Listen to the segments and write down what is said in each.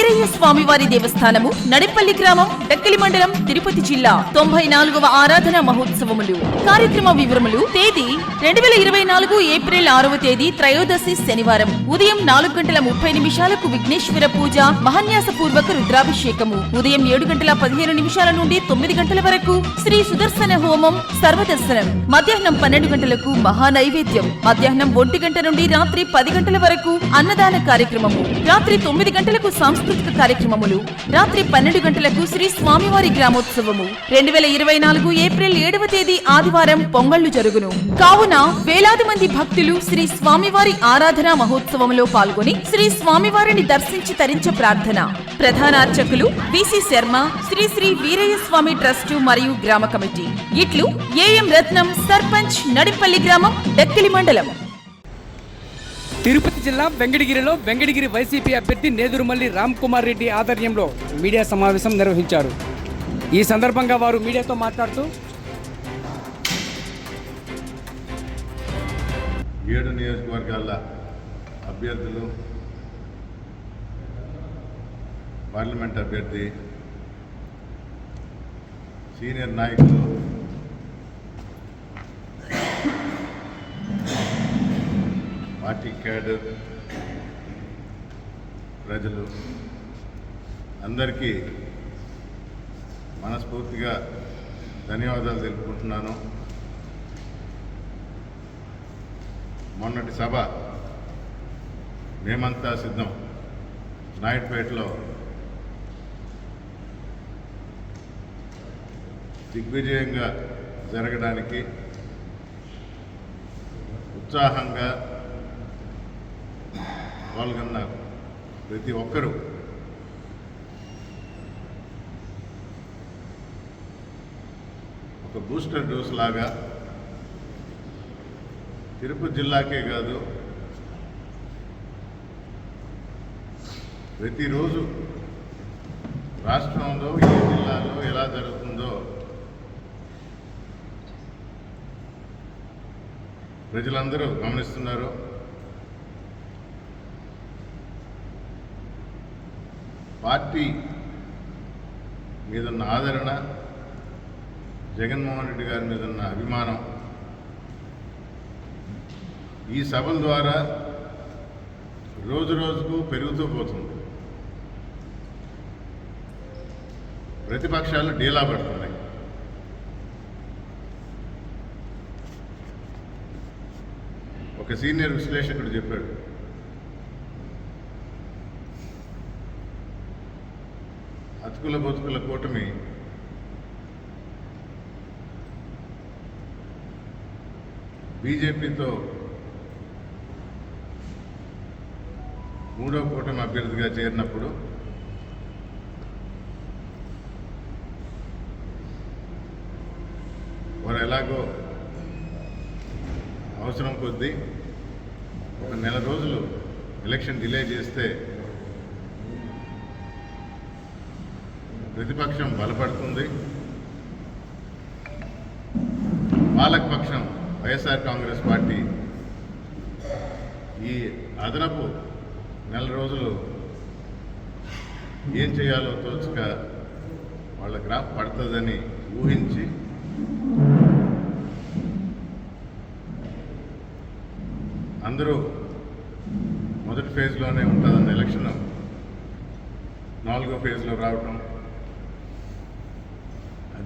వీరయ్య స్వామివారి దేవస్థానము నడిపల్లి గ్రామం డక్కలి మండలం తిరుపతి జిల్లా. తొంభై నాలుగవ ఆరాధన మహోత్సవములు. కార్యక్రమ వివరములు తేదీ రెండు వేల ఇరవై నాలుగు ఏప్రిల్ ఆరవ తేదీ త్రయోదశి శనివారం. ఉదయం నాలుగు గంటల ముప్పై నిమిషాలకు విఘ్నేశ్వర పూజ మహన్యాస పూర్వక రుద్రాభిషేకము. ఉదయం ఏడు గంటల పదిహేను నిమిషాల నుండి తొమ్మిది గంటల వరకు శ్రీ సుదర్శన హోమం సర్వదర్శనం. మధ్యాహ్నం పన్నెండు గంటలకు మహా నైవేద్యం మధ్యాహ్నం ఒంటి గంట నుండి రాత్రి పది గంటల వరకు అన్నదాన కార్యక్రమము. రాత్రి తొమ్మిది గంటలకు సాంస్కృతిక కార్యక్రమములు. రాత్రి పన్నెండు గంటలకు శ్రీ స్వామివారి గ్రామోత్సవము. రెండు వేల ఇరవై నాలుగు ఏప్రిల్ ఏడవ తేదీ ఆదివారం పొంగళ్ళు జరుగును. కావున వేలాది మంది భక్తులు శ్రీ స్వామివారి ఆరాధన మహోత్సవంలో పాల్గొని శ్రీ స్వామివారిని దర్శించి తరించ ప్రార్థన. ప్రధాన అర్చకులు విసి శర్మ శ్రీ శ్రీ వీరయ్య స్వామి ట్రస్టు మరియు గ్రామ కమిటీ. ఇట్లు ఏఎం రత్నం సర్పంచ్ నడిపల్లి గ్రామం డెక్కిలి మండలం. తిరుపతి జిల్లా వెంకటగిరిలో వెంకటగిరి వైసీపీ అభ్యర్థి నేదురుమల్లి రామ్ కుమార్ రెడ్డి ఆధ్వర్యంలో మీడియా సమావేశం నిర్వహించారు. ఈ సందర్భంగా వారు మీడియాతో మాట్లాడుతూ ఏడు నియోజకవర్గాల అభ్యర్థులు పార్లమెంట్ అభ్యర్థి సీనియర్ నాయకులు పార్టీ క్యాడర్ ప్రజలు అందరికీ మనస్ఫూర్తిగా ధన్యవాదాలు తెలుపుకుంటున్నాను. మొన్నటి సభ మేమంతా సిద్ధం. నాయుడుపేటలో దిగ్విజయంగా జరగడానికి ఉత్సాహంగా పాల్గొన్న ప్రతి ఒక్కరూ. ఒక బూస్టర్ డోస్ లాగా తిరుపతి జిల్లాకే కాదు ప్రతిరోజు రాష్ట్రంలో ఏ జిల్లాలో ఎలా జరుగుతుందో ప్రజలందరూ గమనిస్తున్నారు. పార్టీ మీదున్న ఆదరణ జగన్మోహన్ రెడ్డి గారి మీద ఉన్న అభిమానం ఈ సభల ద్వారా రోజు రోజుకు పెరుగుతూ పోతుంది. ప్రతిపక్షాలు డీలా పడుతున్నాయి. ఒక సీనియర్ విశ్లేషకుడు చెప్పాడు అతుకుల బతుకుల కూటమి. బీజేపీతో మూడో కూటమి అభ్యర్థిగా చేరినప్పుడు వారు ఎలాగో అవసరం కొద్దీ ఒక నెల రోజులు ఎలక్షన్ డిలే చేస్తే ప్రతిపక్షం బలపడుతుంది. పాలకపక్షం వైఎస్ఆర్ కాంగ్రెస్ పార్టీ ఈ అదనపు నెల రోజులు ఏం చేయాలో తోచక వాళ్ళ గ్రాఫ్ పడుతుందని ఊహించి అందరూ మొదటి ఫేజ్లోనే ఉంటుందన్న ఎలక్షన్ నాలుగో ఫేజ్లో రావటం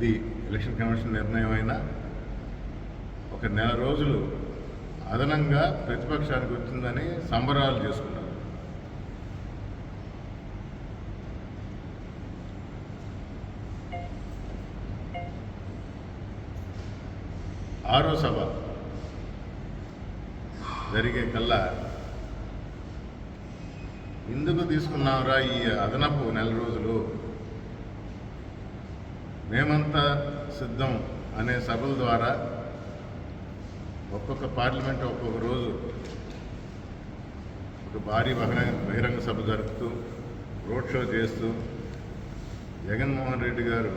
ఇది ఎలక్షన్ కమిషన్ నిర్ణయం అయినా ఒక నెల రోజులు అదనంగా ప్రతిపక్షానికి వచ్చిందని సంబరాలు చేసుకున్నారు ఆరో సభ జరిగే కల్లా ఎందుకు తీసుకున్నావురా ఈ అదనపు నెల రోజులు? మేమంతా సిద్ధం అనే సభల ద్వారా ఒక్కొక్క పార్లమెంట్ ఒక్కొక్క రోజు ఒక భారీ బహిరంగ బహిరంగ సభ జరుపుతూ రోడ్ షో చేస్తూ జగన్మోహన్ రెడ్డి గారు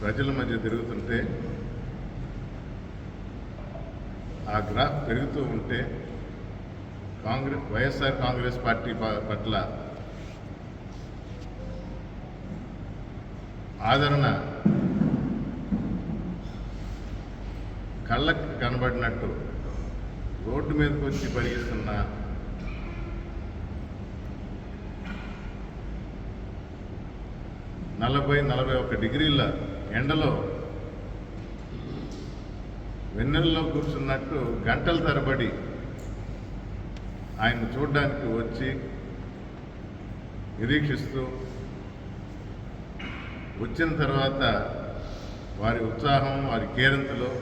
ప్రజల మధ్య తిరుగుతుంటే ఆ గ్రాఫ్ పెరుగుతూ ఉంటే కాంగ్రెస్ వైఎస్ఆర్ కాంగ్రెస్ పార్టీ ప- పట్ల ఆదరణ కళ్ళకి కనబడినట్టు రోడ్డు మీదకి వచ్చి పరిగెత్తున్న నలభై నలభై ఒక్క డిగ్రీల ఎండలో వెన్నెల్లో కూర్చున్నట్టు గంటల తరబడి ఆయన చూడడానికి వచ్చి నిరీక్షిస్తూ వచ్చిన తర్వాత వారి ఉత్సాహం వారి కేరింతలు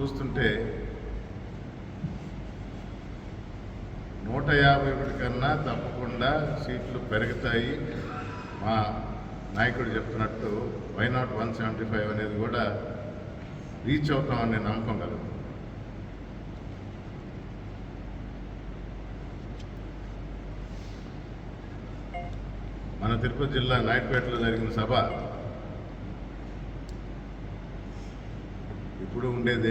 చూస్తుంటే నూట యాభై ఒకటి కన్నా తప్పకుండా సీట్లు పెరుగుతాయి. మా నాయకుడు చెప్తున్నట్టు why not one seventy five అనేది కూడా రీచ్ అవుతామనే నమ్మకం కలదు మన తిరుపతి జిల్లా నాయుడుపేటలో జరిగిన సభ ఇప్పుడు ఉండేదే.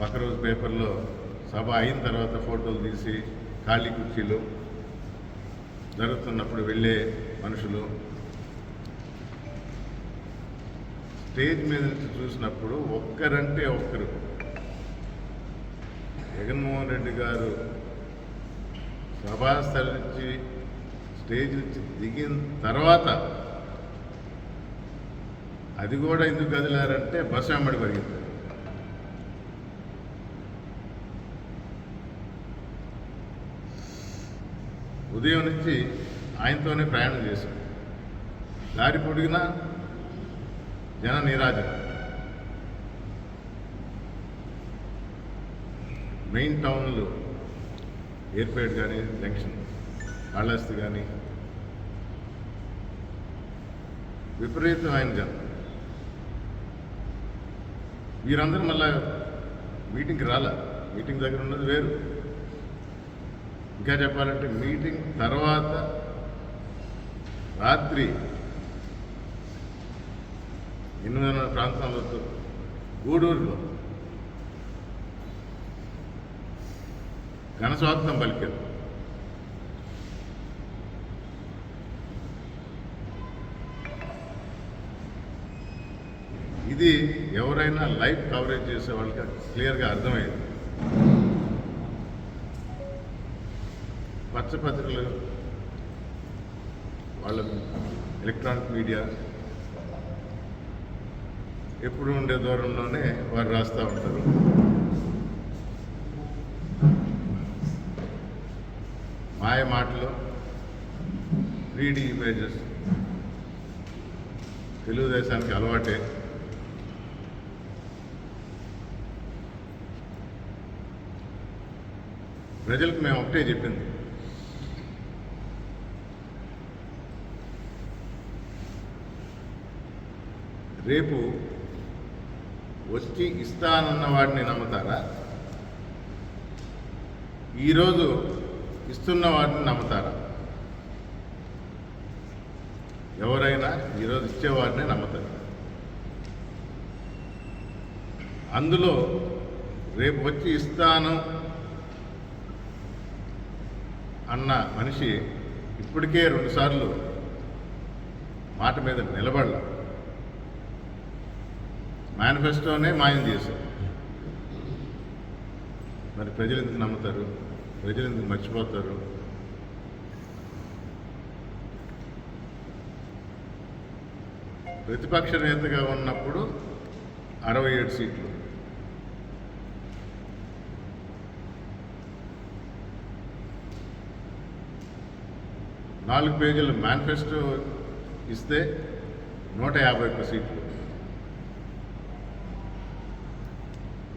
పక్క రోజు పేపర్లో సభ అయిన తర్వాత ఫోటోలు తీసి ఖాళీ కుర్చీలు జరుగుతున్నప్పుడు వెళ్ళే మనుషులు. స్టేజ్ మీద నుంచి చూసినప్పుడు ఒక్కరంటే ఒక్కరు. జగన్మోహన్ రెడ్డి గారు సభాస్థల నుంచి స్టేజ్ నుంచి దిగిన తర్వాత అది కూడా ఎందుకు కదిలారంటే బస్సు అమ్మడి పరిగెత్తారు ఉదయం నుంచి ఆయనతోనే ప్రయాణం చేశాం. దారి పొడిగిన జన నీరాజన. మెయిన్ టౌన్లు ఎయిర్పేట్ కానీ జంక్షన్ కాళహస్తి కానీ విపరీతమైన జనం. వీరందరూ మళ్ళా మీటింగ్కి రాలే? మీటింగ్ దగ్గర ఉన్నది వేరు. ఇంకా చెప్పాలంటే మీటింగ్ తర్వాత రాత్రి ఎనిమిదిన్నర ప్రాంతంలో గూడూరులో ఘనస్వాగతం పలికారు. ఇది ఎవరైనా లైవ్ కవరేజ్ చేసే వాళ్ళకి క్లియర్గా అర్థమయ్యేది పచ్చపత్రికలు వాళ్ళ ఎలక్ట్రానిక్ మీడియా ఎప్పుడు ఉండే దూరంలోనే వారు రాస్తూ ఉంటారు. మాయ మాటలు త్రీ ఇమేజెస్ తెలుగుదేశానికి అలవాటే. ప్రజలకు మేము ఒకటే చెప్పింది. రేపు వచ్చి ఇస్తానన్న వాడిని నమ్ముతారా? ఈరోజు ఇస్తున్న వాడిని నమ్ముతారా? ఎవరైనా ఈరోజు ఇచ్చేవాడినే నమ్ముతారు. అందులో రేపు వచ్చి ఇస్తాను అన్న మనిషి ఇప్పటికే రెండుసార్లు మాట మీద నిలబడాల. మేనిఫెస్టోనే మాయం చేశారు మరి ప్రజలు ఎందుకు నమ్ముతారు? ప్రజలు ఎందుకు మర్చిపోతారు? ప్రతిపక్ష నేతగా ఉన్నప్పుడు అరవై ఏడు సీట్లు. నాలుగు పేజీల మేనిఫెస్టో ఇస్తే నూట యాభై ఒక్క సీట్లు.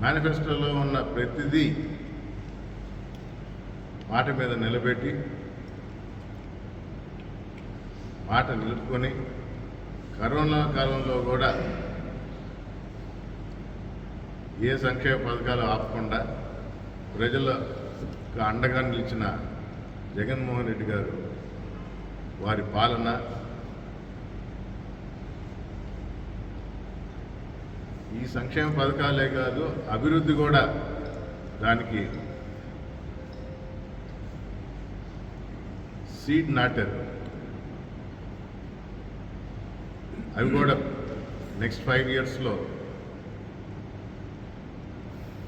మేనిఫెస్టోలో ఉన్న ప్రతిదీ మాట మీద నిలబెట్టి మాట నిలుపుకొని కరోనా కాలంలో కూడా ఏ సంక్షేమ పథకాలు ఆపకుండా ప్రజలకు అండగా నిలిచిన జగన్మోహన్ రెడ్డి గారు వారి పాలన ఈ సంక్షేమ పథకాలే కాదు అభివృద్ధి కూడా దానికి సీడ్ నాటారు. అవి కూడా నెక్స్ట్ ఫైవ్ ఇయర్స్లో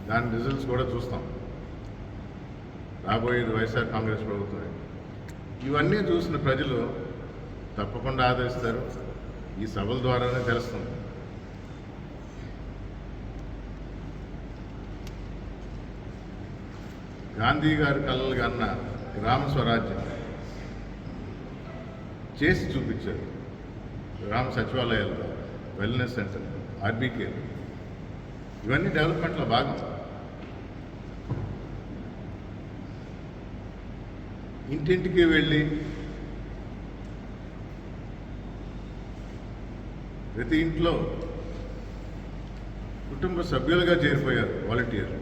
దాని రిజల్ట్స్ కూడా చూస్తాం. రాబోయేది వైఎస్ఆర్ కాంగ్రెస్ ప్రభుత్వమే. ఇవన్నీ చూసిన ప్రజలు తప్పకుండా ఆదరిస్తారు. ఈ సభల ద్వారానే తెలుస్తుంది. గాంధీ గారి కలలు కన్న గ్రామ స్వరాజ్యం చేసి చూపించారు. గ్రామ సచివాలయాలు వెల్నెస్ సెంటర్ ఆర్బీకే. ఇవన్నీ డెవలప్మెంట్లో భాగం. ఇంటింటికి వెళ్ళి ప్రతి ఇంట్లో కుటుంబ సభ్యులుగా చేరిపోయారు వాలంటీర్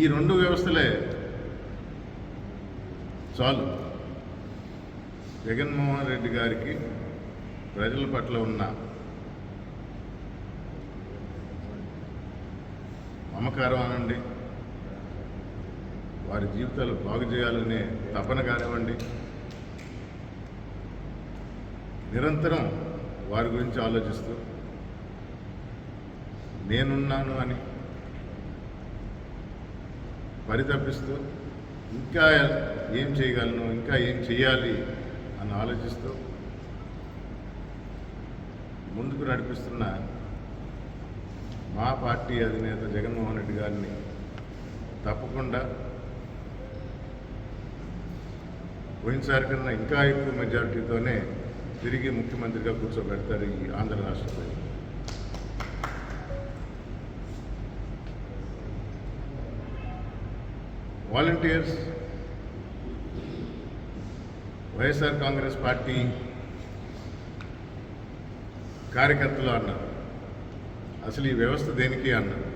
ఈ రెండు వ్యవస్థలే చాలు. జగన్మోహన్ రెడ్డి గారికి ప్రజల పట్ల ఉన్న మమకారం అనండి. వారి జీవితాలు బాగు చేయాలనే తపన కానివ్వండి. నిరంతరం వారి గురించి ఆలోచిస్తూ నేనున్నాను అని పరితపిస్తూ ఇంకా ఏం చేయగలను ఇంకా ఏం చేయాలి అని ఆలోచిస్తూ ముందుకు నడిపిస్తున్న మా పార్టీ అధినేత జగన్మోహన్ రెడ్డి గారిని తప్పకుండా పోయినసారి కన్నా ఇంకా ఎక్కువ మెజారిటీతోనే తిరిగి ముఖ్యమంత్రిగా కూర్చోబెడతారు ఈ ఆంధ్ర రాష్ట్రపతి వాలంటీర్స్ వైఎస్ఆర్ కాంగ్రెస్ పార్టీ కార్యకర్తలు అన్నారు. అసలు ఈ వ్యవస్థ దేనికి అన్నారు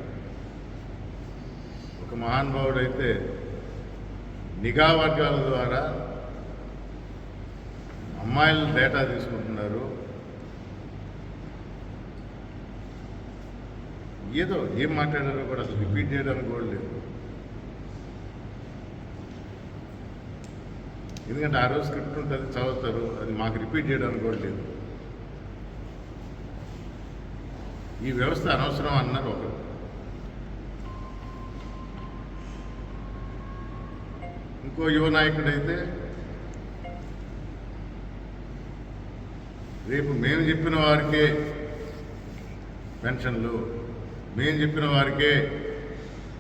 ఒక మహానుభావుడైతే నిఘా వర్గాల ద్వారా అమ్మాయిల డేటా తీసుకుంటున్నారు. ఏదో ఏం మాట్లాడారో కూడా అసలు రిపీట్ చేయడానికి కూడా లేదు. ఎందుకంటే ఆ రోజు స్క్రిప్ట్ ఉంటుంది చదువుతారు అది మాకు రిపీట్ చేయడానికి కూడా లేదు. ఈ వ్యవస్థ అనవసరం అన్నారు ఒకరు. ఇంకో యువ నాయకుడైతే రేపు మేము చెప్పిన వారికే పెన్షన్లు మేము చెప్పిన వారికే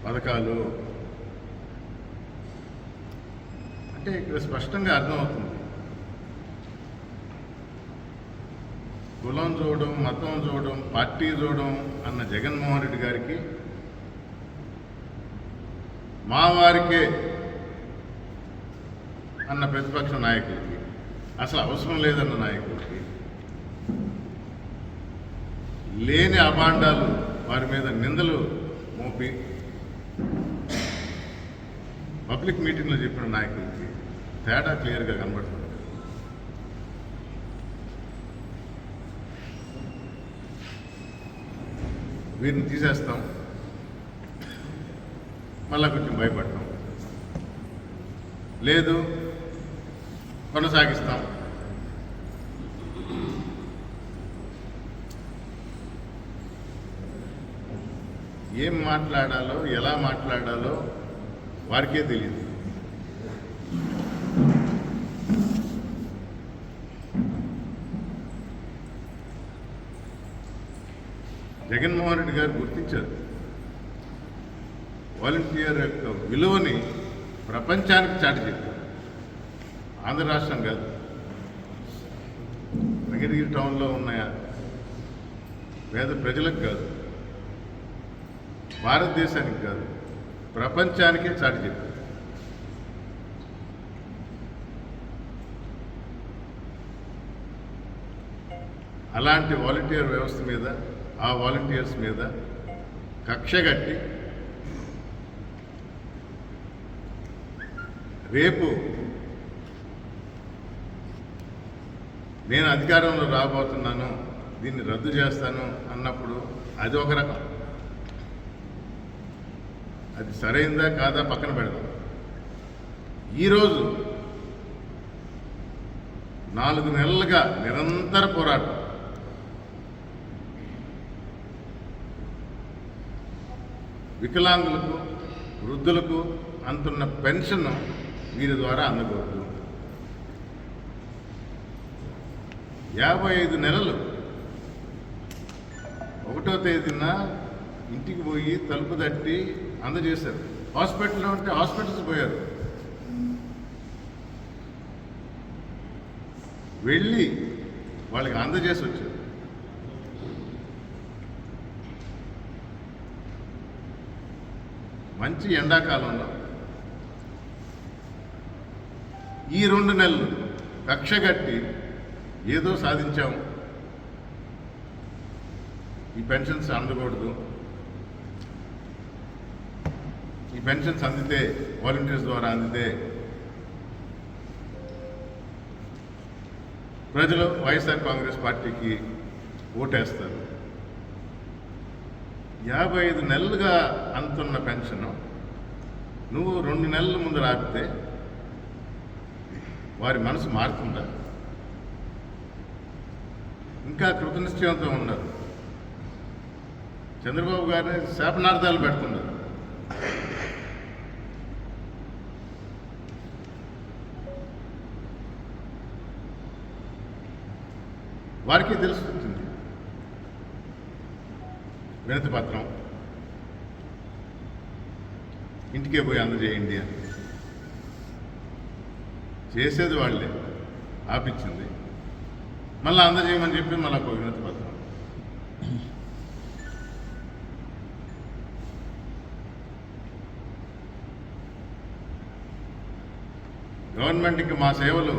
పథకాలు. అంటే ఇక్కడ స్పష్టంగా అర్థమవుతుంది. కులం చూడడం మతం చూడడం పార్టీ చూడడం అన్న జగన్మోహన్ రెడ్డి గారికి మా వారికే అన్న ప్రతిపక్ష నాయకులకి అసలు అవసరం లేదన్న నాయకులకి లేని అభాండాలు వారి మీద నిందలు మోపి పబ్లిక్ మీటింగ్లో చెప్పిన నాయకులకి తేడా క్లియర్గా కనబడుతుంది. వీరిని తీసేస్తాం. మళ్ళా కొంచెం భయపడతాం. లేదు కొనసాగిస్తాం. ఏం మాట్లాడాలో ఎలా మాట్లాడాలో వారికే తెలియదు. జగన్మోహన్ రెడ్డి గారు గుర్తించారు. వాలంటీర్ యొక్క విలువని ప్రపంచానికి చాటి చెప్పారు. ఆంధ్ర రాష్ట్రం కాదు. వెంకటగిరి టౌన్లో ఉన్న పేద ప్రజలకు కాదు. భారతదేశానికి కాదు. ప్రపంచానికే చాటి చెప్పారు. అలాంటి వాలంటీర్ వ్యవస్థ మీద ఆ వాలంటీర్స్ మీద కక్ష కట్టి రేపు నేను అధికారంలో రాబోతున్నాను దీన్ని రద్దు చేస్తాను అన్నప్పుడు అది ఒక రకం. అది సరైందా కాదా పక్కన పెడదాం. ఈరోజు నాలుగు నెలలుగా నిరంతర పోరాటం. వికలాంగులకు వృద్ధులకు అంతున్న పెన్షన్ వీరి ద్వారా అందకూడదు. యాభై ఐదు నెలలు. ఒకటో తేదీన ఇంటికి పోయి తలుపు తట్టి అందజేశారు. హాస్పిటల్లో ఉంటే హాస్పిటల్స్ పోయారు. వెళ్ళి వాళ్ళకి అందజేసి వచ్చారు. మంచి ఎండాకాలంలో. ఈ రెండు నెలలు కక్షగట్టి ఏదో సాధించాము ఈ పెన్షన్స్ అందకూడదు. ఈ పెన్షన్స్ అందితే వాలంటీర్స్ ద్వారా అందితే ప్రజలు వైఎస్ఆర్ కాంగ్రెస్ పార్టీకి ఓటేస్తారు. యాభై ఐదు నెలలుగా అంతున్న పెన్షన్ నువ్వు రెండు నెలల ముందు రాపితే వారి మనసు మారుతుందా ఇంకా కృతనిశ్చయంతో ఉన్నారు చంద్రబాబు గారిని శాపనార్థాలు పెడుతున్నారు వారికి తెలుసు వినతి పత్రం. ఇంటికే పోయి అందజేయండి అని. చేసేది వాళ్ళే. ఆపించింది. మళ్ళీ అందజేయమని చెప్పి మళ్ళీ ఒక వినతి పత్రం. గవర్నమెంట్కి మా సేవలు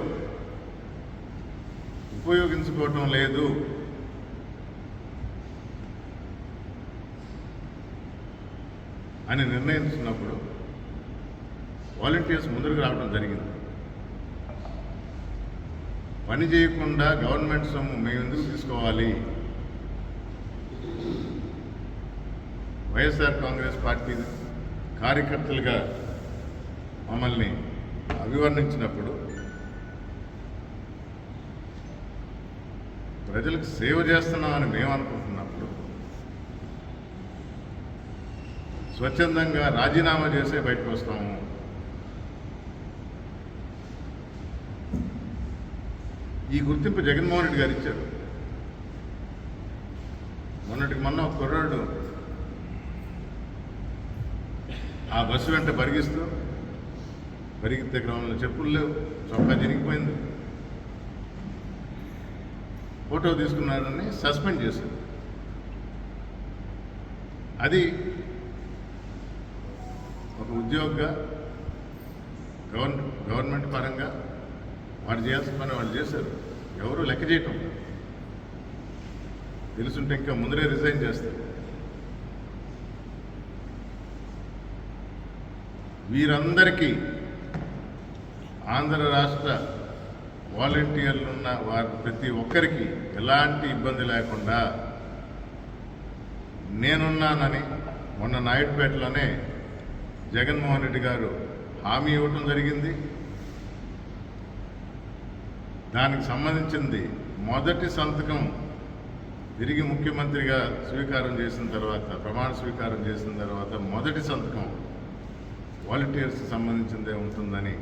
ఉపయోగించుకోవటం లేదు. అని నిర్ణయించుకున్నప్పుడు వాలంటీర్స్ ముందుకు రావడం జరిగింది. పని చేయకుండా గవర్నమెంట్ సొమ్ము మేము ఎందుకు తీసుకోవాలి? వైఎస్ఆర్ కాంగ్రెస్ పార్టీ కార్యకర్తలుగా మమ్మల్ని అభివర్ణించినప్పుడు ప్రజలకు సేవ చేస్తున్నామని మేము అనుకుంటున్నప్పుడు స్వచ్ఛందంగా రాజీనామా చేసే బయటకు వస్తాము. ఈ గుర్తింపు జగన్మోహన్ రెడ్డి గారు ఇచ్చారు. మొన్నటికి మొన్న ఒక కుర్రాడు ఆ బస్సు వెంట పరిగిస్తూ పరిగెత్తే క్రమంలో చెప్పులు లేవు చొక్కా జరిగిపోయింది ఫోటో తీసుకున్నారని సస్పెండ్ చేశారు. అది ఒక ఉద్యోగిగా గవర్న గవర్నమెంట్ పరంగా వారు చేయాల్సిన పని వాళ్ళు చేశారు. ఎవరు లెక్క చేయటం తెలుసుంటే ఇంకా ముందరే రిజైన్ చేస్తారు. వీరందరికీ ఆంధ్ర రాష్ట్ర వాలంటీర్లు ఉన్న వారి ప్రతి ఒక్కరికి ఎలాంటి ఇబ్బంది లేకుండా నేనున్నానని మొన్న నాయుడుపేటలోనే జగన్మోహన్ రెడ్డి గారు హామీ ఇవ్వటం జరిగింది. దానికి సంబంధించింది మొదటి సంతకం తిరిగి ముఖ్యమంత్రిగా స్వీకారం చేసిన తర్వాత ప్రమాణ స్వీకారం చేసిన తర్వాత మొదటి సంతకం వాలంటీర్స్ సంబంధించిందే ఉంటుందని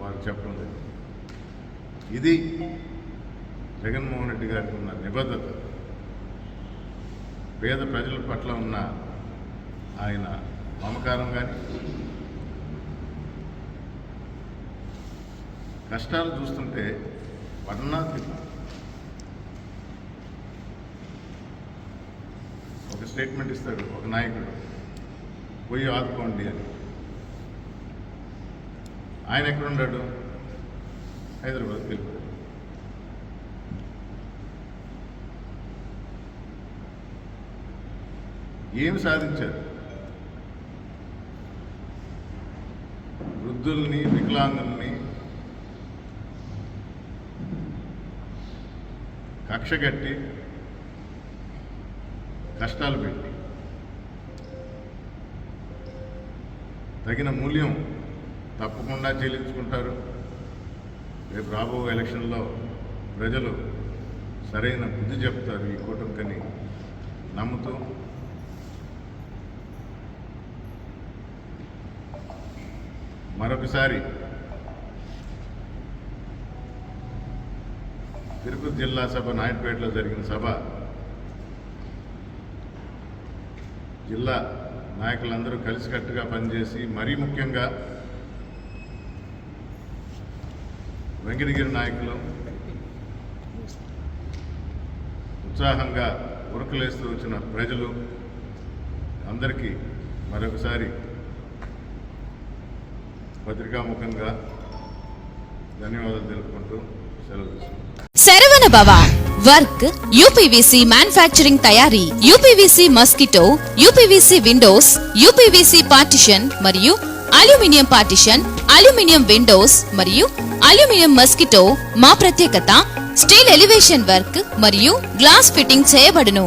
వారు చెప్పడం జరిగింది. ఇది జగన్మోహన్ రెడ్డి గారికి ఉన్న నిబద్ధత. పేద ప్రజల పట్ల ఉన్న ఆయన మమకారం కానీ కష్టాలు చూస్తుంటే వర్ణాతీతం ఒక స్టేట్మెంట్ ఇస్తాడు ఒక నాయకుడు పోయి ఆదుకోండి అని. ఆయన ఎక్కడున్నాడు? హైదరాబాద్ వెళ్ళిపోయాడు. ఏమి సాధించారు వృద్ధుల్ని వికలాంగుల్ని కక్షగట్టి కష్టాలు పెట్టి తగిన మూల్యం తప్పకుండా చెల్లించుకుంటారు. రేపు రాబో ఎలక్షన్లో ప్రజలు సరైన బుద్ధి చెప్తారు ఈ కూటమికని నమ్ముతూ మరొకసారి తిరుపతి జిల్లా సభ నాయుడుపేటలో జరిగిన సభ జిల్లా నాయకులందరూ కలిసికట్టుగా పనిచేసి మరీ ముఖ్యంగా వెంకటగిరి నాయకులు ఉత్సాహంగా ఉరకలేస్తూ వచ్చిన ప్రజలు అందరికీ మరొకసారి పత్రికాముఖంగా ధన్యవాదాలు తెలుపుకుంటూ సెలవు Saravana Bhava work UPVC manufacturing తయారీ UPVC mosquito UPVC windows UPVC partition మరియు అల్యూమినియం పార్టిషన్ అల్యూమినియం విండోస్ మరియు అల్యూమినియం మస్కిటో మా ప్రత్యేకత స్టీల్ ఎలివేషన్ వర్క్ మరియు గ్లాస్ ఫిట్టింగ్ చేయబడును.